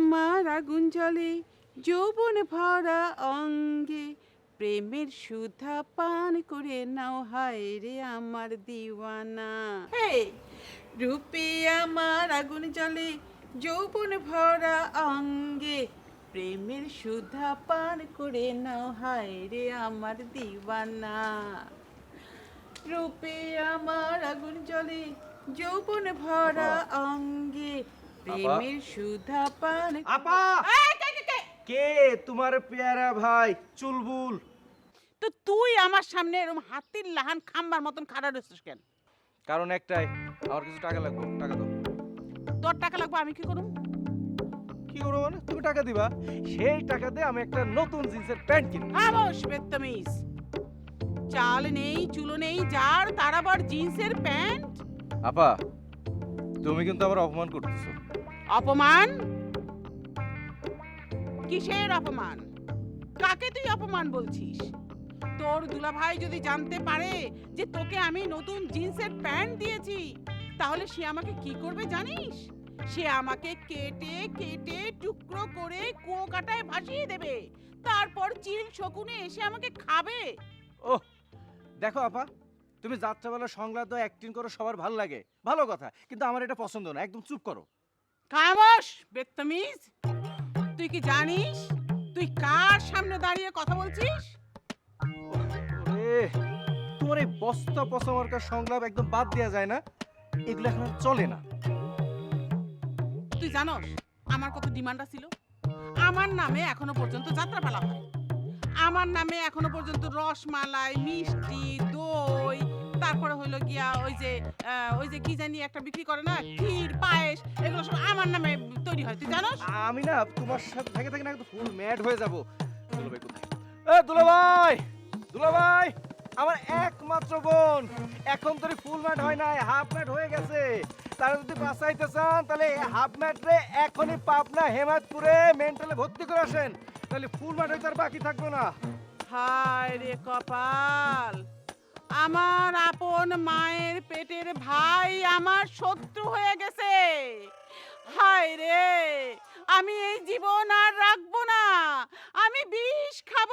আমার আগুন জ্বলে যৌবন ভরা অঙ্গে। প্রেমের সুধা পান করে নাও হায় রে আমার দিওয়ানা। হে রূপে আমার আগুন জ্বলে যৌবন ভরা অঙ্গে। প্রেমের সুধা পান করে নাও হায় রে আমার দিওয়ানা। রূপে আমার আগুন জ্বলে যৌবন ভরা অঙ্গে। প্রেমের সুধা পান। আপা! কে, তোমার পেয়ারা ভাই চুলবুল। তো তুই আমার সামনে এরকম হাতির লাহান খাম্বার মতন খাড়া রয়েছিস কেন? কারণ একটাই আমার কিছু টাকা লাগবে টাকা দাও। তোর টাকা লাগবে আমি কি করুম? কি করব মানে? তুমি টাকা দিবা। সেই টাকা দিয়ে আমি একটা নতুন জিন্সের প্যান্ট কিনবো। বেত্তমিজ চাল নেই চুলো নেই যার তার আবার জিন্সের প্যান্ট। আপা তুমি কিন্তু আমার অপমান করতেছো। অপমান? কিসের অপমান? কাকে তুই অপমান বলছিস? তোর দুলাভাই যদি জানতে পারে যে তোকে আমি নতুন জিন্সের প্যান্ট দিয়েছি, তাহলে সে আমাকে কি করবে জানিস? সে আমাকে কেটে কেটে, টুকরো করে কুয়ো কাটায় ভাসিয়ে দেবে। তারপর চিল শকুনে এসে আমাকে খাবে। ও দেখো আপা, তুমি যাত্রাবেলা সংলাদ অ্যাক্টিং করো সবার ভালো লাগে। ভালো কথা, কিন্তু আমার এটা পছন্দ না, একদম চুপ করো। খামোশ বেত্তমিজ। তুই কি জানিস? তুই কার সামনে দাঁড়িয়ে কথা বলছিস? তোমার এই বস্তা পচামার্কার সংলাপ একদম বাদ দেওয়া যায় না। এগুলো এখন আর চলে না। তুই জানোস আমার কত ডিমান্ড ছিল? আমার নামে এখনও পর্যন্ত যাত্রাপালা হয় আমার নামে এখনও পর্যন্ত রসমালাই মিষ্টি দই হইল গিয়া ওই যে ওই যে কি জানি একটা বিক্রি করে না? ক্ষীর পায়েস এগুলো সব আমার নামে তৈরি হয় তুই জানোস? আমি না তোমার সাথে থেকে থেকে না ফুল ম্যাড হয়ে যাব। দুলাভাই কোথায়? এ দুলাভাই! দুলাভাই! আমার একমাত্র বোন। এখন তোর ফুল ম্যাট হয় নাই হাফ ম্যাট হয়ে গেছে। তারা যদি বাঁচাইতে চান তাহলে হাফ ম্যাট রে এখনই পাবনা হেমাদপুরে মেন্টালে ভর্তি করে আসেন। তাহলে ফুল ম্যাট হইতে আর বাকি থাকবে না। হায় রে কপাল! আমার আপন মায়ের পেটের ভাই আমার শত্রু হয়ে গেছে। হায় রে, আমি এই জীবন আর রাখব না। আমি বিষ খাব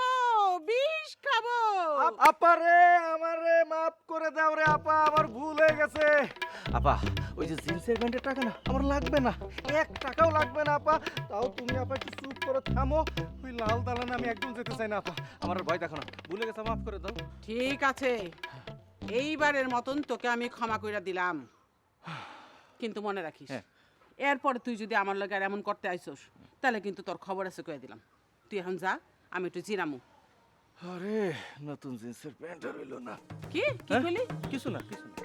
বিষ খাব। আপারে আমারে মাফ করে দাও রে, আপা। হয়ে গেছে। আপা ওই যে জিন্সের প্যান্টের টাকা না আমার লাগবে না। এক টাকাও লাগবে না আপা। তাও তুমি আপা একটু চুপ করে থামো। ওই লাল দালানে আমি একদম যেতে চাই না আপা। আমার ভয় দেখো না। ভুলে গেছে মাফ করে দাও। ঠিক আছে। এইবারের মতন তোকে আমি ক্ষমা কইরা দিলাম। কিন্তু মনে রাখিস হ্যাঁ। এরপরে তুই যদি আমার লগে আর এমন করতে আইসোস তাহলে কিন্তু তোর খবর আছে কয়ে দিলাম। তুই এখন যা আমি একটু জিরামু। আরে নতুন জিন্সের প্যান্ট আর হইল না। কি? কি হ্যাঁ? বলি কিছু না কিছু না।